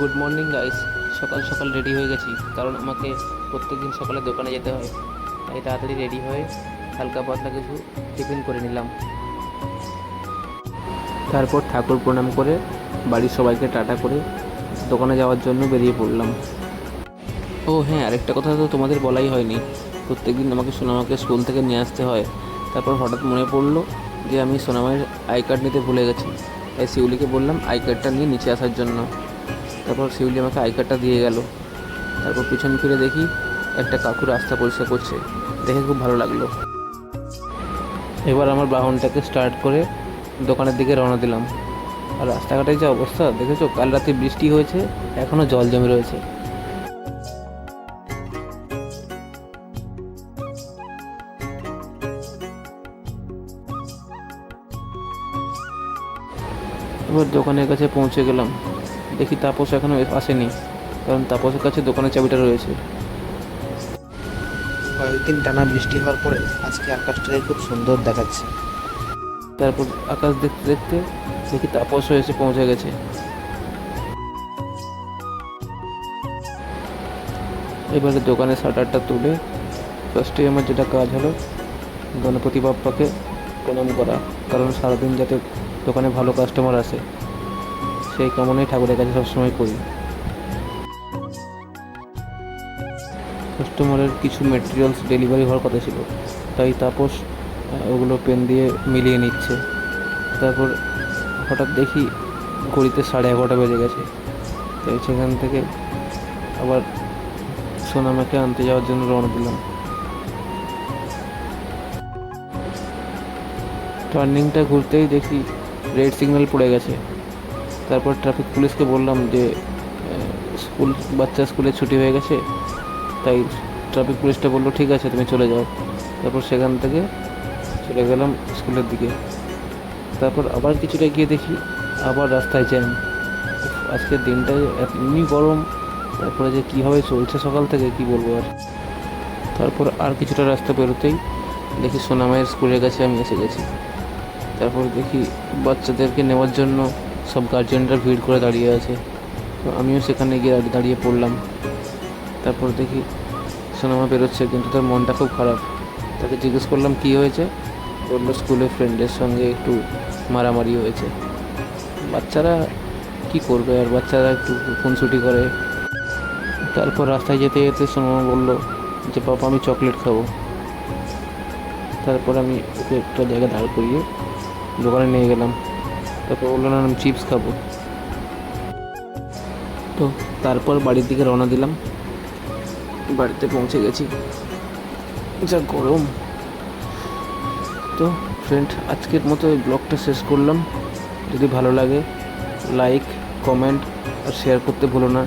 Good morning guys সকাল সকাল ready হয়ে গেছি, কারণ আমাকে প্রত্যেকদিন সকালে দোকানে যেতে হয়। তাই তাড়াতাড়ি রেডি হয়ে হালকা পাতলা কিছু টিফিন করে নিলাম। তারপর ঠাকুর প্রণাম করে বাড়ির সবাইকে টাটা করে দোকানে যাওয়ার জন্য বেরিয়ে পড়লাম। ও হ্যাঁ আরেকটা কথা তো তোমাদের বলাই হয়নি। প্রত্যেকদিন আমাকে সোনামাকে স্কুল থেকে নিয়ে আসতে হয়। তারপর হঠাৎ মনে পড়ল যে আমি সোনামায়ের আই কার্ড নিতে ভুলে গেছি। তাই শিউলিকে বললাম আই কার্ডটা নিয়ে নিচে আসার জন্য। তারপর শিউলি আমাকে আই কার্ডটা দিয়ে গেল। তারপর পিছন ফিরে দেখি একটা কাকু রাস্তা পরিষ্কার করছে। দেখে খুব ভালো লাগল। এবার আমার বাহনটাকে স্টার্ট করে দোকানের দিকে রওনা দিলাম। আর রাস্তাঘাটের যে অবস্থা, দেখেছ? কাল রাতে বৃষ্টি হয়েছে এখনও জল জমে রয়েছে। এবার দোকানের কাছে পৌঁছে গেলাম। দেখি তাপস এখনও আসেনি কারণ তাপসের কাছে দোকানের চাবিটা রয়েছে। কয়েকদিন টানা বৃষ্টি হওয়ার পরে আজকে আকাশটাকে খুব সুন্দর দেখাচ্ছে। তারপর আকাশ দেখতে দেখতে দেখি তাপস এসে পৌঁছে গেছে। এবারে দোকানের শাটারটা তুলে ফার্স্টে আমার যেটা কাজ হলো গণপতি বাপ্পাকে প্রণাম করা কারণ সারাদিন যাতে দোকানে ভালো কাস্টমার আসে। সেই কামনাই ঠাকুরের কাছে সবসময় করি। কাস্টমারের কিছু মেটেরিয়ালস ডেলিভারি হওয়ার কথা ছিল, তাই তাপস ওগুলো পেন দিয়ে মিলিয়ে নিচ্ছে। তারপর হঠাৎ দেখি ঘড়িতে সাড়ে এগারোটা বেজে গেছে, তাই সেখান থেকে আবার সোনামাকে আনতে যাওয়ার জন্য রওনা দিলাম। টার্নিংটা ঘুরতেই দেখি রেড সিগন্যাল পড়ে গেছে। তারপর ট্রাফিক পুলিশকে বললাম যে স্কুল বাচ্চা স্কুলে ছুটি হয়ে গেছে, তাই ট্রাফিক পুলিশটা বলল, ঠিক আছে, তুমি চলে যাও। তারপর সেখান থেকে চলে গেলাম স্কুলের দিকে। তারপর আবার কিছুটা গিয়ে দেখি, আবার রাস্তায় জ্যাম আজকের দিনটাই এমনি গরম, তারপরে যে কীভাবে চলছে সকাল থেকে, কি বলব আর? তারপর আর কিছুটা রাস্তা বেরোতেই দেখি সোনামায়ের স্কুলের কাছে আমি এসে গেছি। তারপর দেখি বাচ্চাদেরকে নেওয়ার জন্য সব গার্জেনরা ভিড় করে দাঁড়িয়ে আছে। তো আমিও সেখানে গিয়ে দাঁড়িয়ে- পড়লাম। তারপর দেখি সোনামা বেরোচ্ছে, কিন্তু তার মনটা খুব খারাপ। তাকে জিজ্ঞেস করলাম, কী হয়েছে? বলল, স্কুলে ফ্রেন্ডের সঙ্গে একটু মারামারি হয়েছে। বাচ্চারা কি করবে আর বাচ্চারা একটু খুনসুটি করে? তারপর রাস্তায় যেতে যেতে সোনামা বলল, যে বাবা, আমি চকলেট খাব। তারপর আমি ওকে একটা জায়গায় দাঁড় করিয়ে দোকানে নিয়ে গেলাম। তারপর বলল, না আমি চিপস খাব। তো তারপর বাড়ির দিকে রওনা দিলাম। বাড়িতে পৌঁছে গেছি। যা গরম। তো ফ্রেন্ড আজকের মতো এই ব্লগটা শেষ করলাম। যদি ভালো লাগে লাইক কমেন্ট আর শেয়ার করতে ভুলো না।